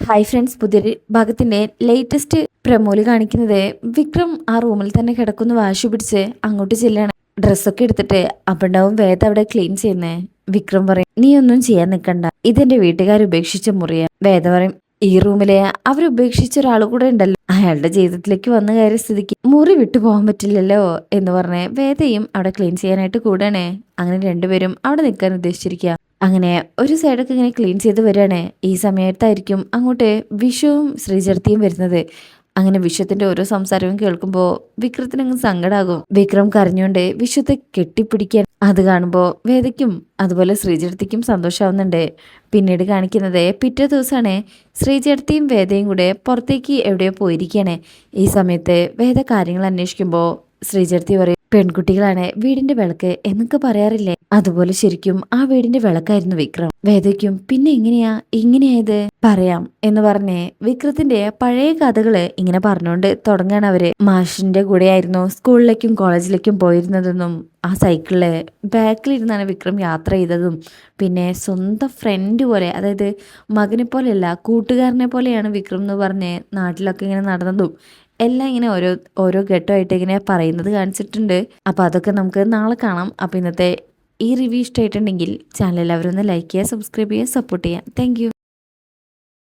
Hi friends പുതിയൊരു ഭാഗത്തിന്റെ latest പ്രമോൽ കാണിക്കുന്നത് വിക്രം ആ റൂമിൽ തന്നെ കിടക്കുന്നു വാശി പിടിച്ച് അങ്ങോട്ട് ചെല്ലാണ്. ഡ്രസ്സൊക്കെ എടുത്തിട്ട് അപ്പണ്ടാവും വേദ അവിടെ ക്ലീൻ ചെയ്യുന്നേ. വിക്രം പറയും നീ ഒന്നും ചെയ്യാൻ നിൽക്കണ്ട ഇതെന്റെ വീട്ടുകാർ ഉപേക്ഷിച്ച മുറിയ. വേദ പറയും ഈ റൂമിലെ അവരുപേക്ഷിച്ച ഒരാൾ കൂടെ ഉണ്ടല്ലോ. അയാളുടെ ജീവിതത്തിലേക്ക് വന്ന കയറിയ സ്ഥിതിക്ക് മുറി വിട്ടു പോകാൻ പറ്റില്ലല്ലോ. എന്ന് പറഞ്ഞ് വേദയും അവിടെ ക്ലീൻ ചെയ്യാനായിട്ട് കൂടാണേ. അങ്ങനെ രണ്ടുപേരും അവിടെ നിൽക്കാൻ ഉദ്ദേശിച്ചിരിക്കുക അങ്ങനെ ഒരു സൈഡൊക്കെ ഇങ്ങനെ ക്ലീൻ ചെയ്ത് വരികയാണ്. ഈ സമയത്തായിരിക്കും അങ്ങോട്ട് വിഷുവും ശ്രീചർത്തിയും വരുന്നത്. അങ്ങനെ വിശ്വത്തിന്റെ ഓരോ സംസാരവും കേൾക്കുമ്പോൾ വിക്രത്തിന് വിക്രത്തിനങ്ങ് സങ്കടാകും. വിക്രം കരഞ്ഞുകൊണ്ട് വിശ്വത്തെ കെട്ടിപ്പിടിക്കാൻ അത് കാണുമ്പോൾ വേദയ്ക്കും അതുപോലെ ശ്രീചേട്ടത്തിക്കും സന്തോഷമാവുന്നുണ്ട് പിന്നീട് കാണിക്കുന്നത് പിറ്റേ ദിവസമാണ് ശ്രീചേട്ടത്തിയും വേദയും കൂടെ പുറത്തേക്ക് എവിടെയോ പോയിരിക്കുകയാണ് ഈ സമയത്ത് വേദ കാര്യങ്ങൾ അന്വേഷിക്കുമ്പോൾ ശ്രീചേട്ടത്തി പറയും പെൺകുട്ടികളാണ് വീടിന്റെ വിളക്ക് എന്നൊക്കെ പറയാറില്ലേ? അതുപോലെ ശരിക്കും ആ വീടിന്റെ വിളക്കായിരുന്നു വിക്രം. വേദയ്ക്കും പിന്നെ എങ്ങനെയാ? ഇങ്ങനെയായത് പറയാം എന്ന് പറഞ്ഞ് വിക്രത്തിന്റെ പഴയ കഥകൾ ഇങ്ങനെ പറഞ്ഞുകൊണ്ട് തുടങ്ങാണ് അവർ. മാഷിന്റെ കൂടെയായിരുന്നു സ്കൂളിലേക്കും കോളേജിലേക്കും പോയിരുന്നതെന്നും ആ സൈക്കിളിൽ ബാക്കിലിരുന്നാണ് വിക്രം യാത്ര ചെയ്തതും. പിന്നെ സ്വന്തം ഫ്രണ്ട് പോലെ അതായത് മകനെ പോലെയല്ല കൂട്ടുകാരനെ പോലെയാണ് വിക്രം എന്ന് പറഞ്ഞ് നാട്ടിലൊക്കെ ഇങ്ങനെ നടന്നതും. എല്ലാം ഇങ്ങനെ ഓരോ ഓരോ ഘട്ടമായിട്ട് ഇങ്ങനെ പറയുന്നത് കാണിച്ചിട്ടുണ്ട്. അപ്പോൾ അതൊക്കെ നമുക്ക് നാളെ കാണാം. അപ്പോൾ ഇന്നത്തെ ഈ റിവ്യൂ ഇഷ്ടമായിട്ടുണ്ടെങ്കിൽ ചാനൽ എല്ലാവരും ഒന്ന് ലൈക്ക് ചെയ്യുക സബ്സ്ക്രൈബ് ചെയ്യുക സപ്പോർട്ട് ചെയ്യുക. താങ്ക്